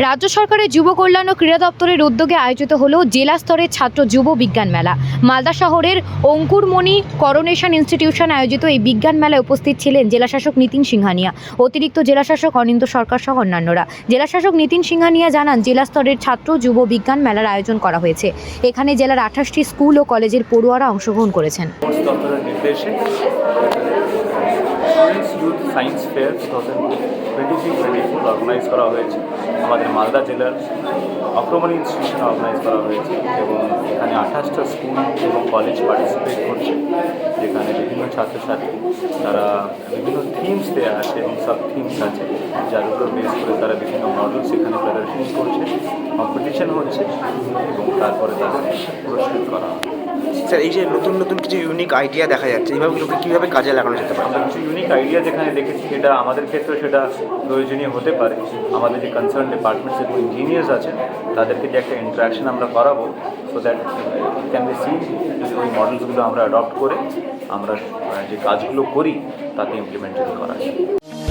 রাজ্য সরকারের যুব কল্যাণ ও ক্রীড়া দপ্তরের উদ্যোগে আয়োজিত হল জেলা স্তরের ছাত্র যুব বিজ্ঞান মেলা। মালদা শহরের অঙ্কুরমণি করোনেশন ইনস্টিটিউশন আয়োজিত এই বিজ্ঞান মেলায় উপস্থিত ছিলেন জেলাশাসক নীতিন সিংহানিয়া, অতিরিক্ত জেলাশাসক অনিন্দ সরকার সহ অন্যান্যরা। জেলাশাসক নীতিন সিংহানিয়া জানান, জেলা স্তরের ছাত্র যুব বিজ্ঞান মেলার আয়োজন করা হয়েছে। এখানে জেলার আঠাশটি স্কুল ও কলেজের পড়ুয়ারা অংশগ্রহণ করেছেন। Students youth science fair two thousand twenty three twenty four organise করা হয়েছে। আমাদের মালদা জেলার আক্রমণী ইনস্টিটিউশন অর্গানাইজ করা হয়েছে এবং এখানে আঠাশটা স্কুল এবং কলেজ পার্টিসিপেট করছে। যেখানে বিভিন্ন ছাত্রছাত্রী, তারা বিভিন্ন থিমস দেওয়া আছে এবং সব থিমস আছে, যার উপর বেস করে তারা বিভিন্ন মডেলস এখানে প্রদর্শন করছে। কম্পিটিশন হচ্ছে এবং তারপরে তাদের পুরস্কৃত করা হয় স্যার, এই যে নতুন নতুন কিছু ইউনিক আইডিয়া দেখা যাচ্ছে, এইভাবে লোকে কীভাবে কাজে লাগানো যেতে পারে? আমরা কিছু ইউনিক আইডিয়া যেখানে দেখেছি, সেটা আমাদের ক্ষেত্রে সেটা প্রয়োজনীয় হতে পারে। আমাদের যে কনসার্ন ডিপার্টমেন্টস এবং ইঞ্জিনিয়ার্স আছেন, তাদেরকে যে একটা ইন্টারাকশন আমরা করাবো so that can be see ওই মডেলসগুলো আমরা অ্যাডপ্ট করে আমরা যে কাজগুলো করি, তাতে ইমপ্লিমেন্টেড করা